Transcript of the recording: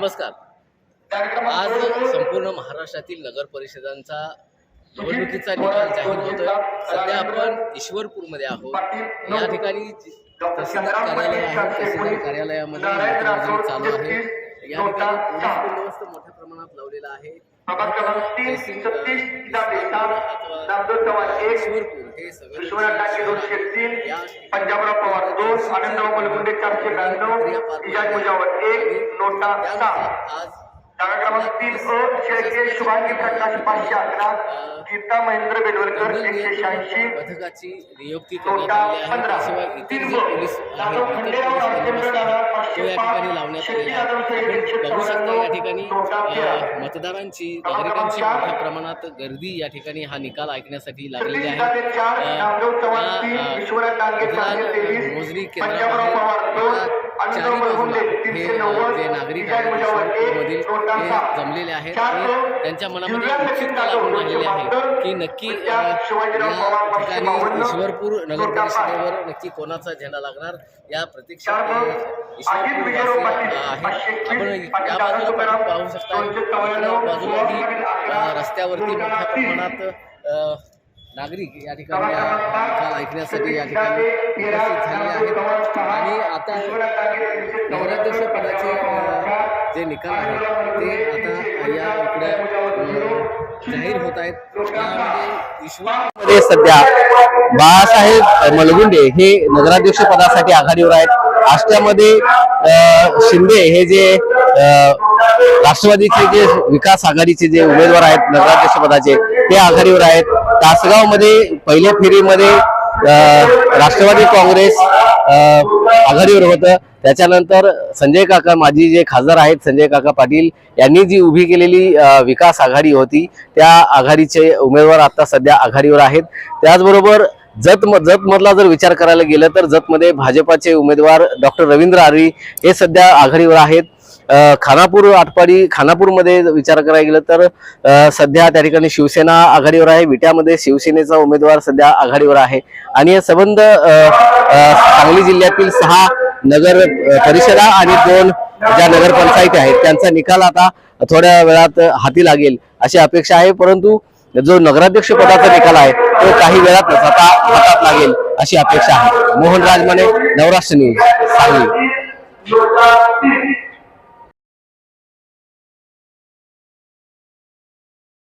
नमस्कार. आज संपूर्ण महाराष्ट्रातील नगर परिषदांचा निवडणुकीचा निकाल जाहीर होतोय. सध्या आपण ईश्वरपूरमध्ये आहोत. या ठिकाणी तहसीलदार कार्यालय आहे तहसीलदार कार्यालयामध्ये चालू आहे. या ठिकाणी पोलीस बंदोबस्त मोठ्या प्रमाणात लावलेला आहे. हे सगळे जागा क्रमांक तीन अ शेळके शुभांगी प्रकाश पाचशे अकरा. गीता महेंद्र बेडवलकर एकशे शहाऐंशी. पथकाची नियुक्ती करण्यात आहे. त्याशिवाय तीन पोलीस खंडेराव रामचंद्र दादा. तो या ठिकाणी लावण्यात आलेला आहे. आपण बघू शकता या ठिकाणी मतदारांची नागरिकांची मोठ्या प्रमाणात गर्दी या ठिकाणी हा निकाल ऐकण्यासाठी लागलेली आहे. मतदान मोजणी पंजाबराव चारी बाजूला हे जे नागरिक आहेत मधील जमलेले आहेत आणि त्यांच्या मनामध्ये उत्सुकता लागून राहिलेली आहे की नक्की या ठिकाणी ईश्वरपूर नगर परिषदेवर नक्की कोणाचा झेंडा लागणार या प्रतीक्षा हे आपण या बाजूला पाहू शकता बाजूलाही रस्त्यावरती मोठ्या. प्रमाणात नागरिक या ठिकाणी निकाल ऐकण्यासाठी या ठिकाणी उपस्थित झालेले आहेत. आणि आता नगराध्यक्ष पदाचे अ, जे निकाल आहेत ते आता या इकडे जाहीर होत आहेत. यामध्ये सध्या बाळासाहेब मलगुंडे हे नगराध्यक्ष पदासाठी आघाडीवर आहेत. आष्ट्यामध्ये शिंदे हे जे राष्ट्रवादीचे जे विकास आघाडीचे जे उमेदवार आहेत नगराध्यक्ष पदाचे ते आघाडीवर आहेत. तासगावमध्ये पहिल्या फेरीमध्ये राष्ट्रवादी काँग्रेस आघाडीवर होतं. त्याच्यानंतर संजय काका माजी जे खासदार आहेत संजय काका पाटील यांनी जी उभी केलेली विकास आघाडी होती त्या आघाडीचे उमेदवार आता सध्या आघाडीवर आहेत. त्याचबरोबर जत जतमधला जर विचार करायला गेलं तर जतमध्ये भाजपाचे उमेदवार डॉक्टर रवींद्र आरी हे सध्या आघाडीवर आहेत. खानापूर आटपाडी खानापूरमध्ये विचार करायला गेलं तर सध्या त्या ठिकाणी शिवसेना आघाडीवर आहे. विट्यामध्ये शिवसेनेचा उमेदवार सध्या आघाडीवर आहे. आणि या संबंध सांगली जिल्ह्यातील सहा नगर परिषदा आणि दोन ज्या नगरपंचायती आहेत त्यांचा निकाल आता थोड्या वेळात हाती लागेल अशी अपेक्षा आहे. परंतु जो नगराध्यक्ष पदाचा निकाल आहे तो काही वेळात आता हातात लागेल अशी अपेक्षा आहे. मोहन राजमाने नवराष्ट्र न्यूज सांगली.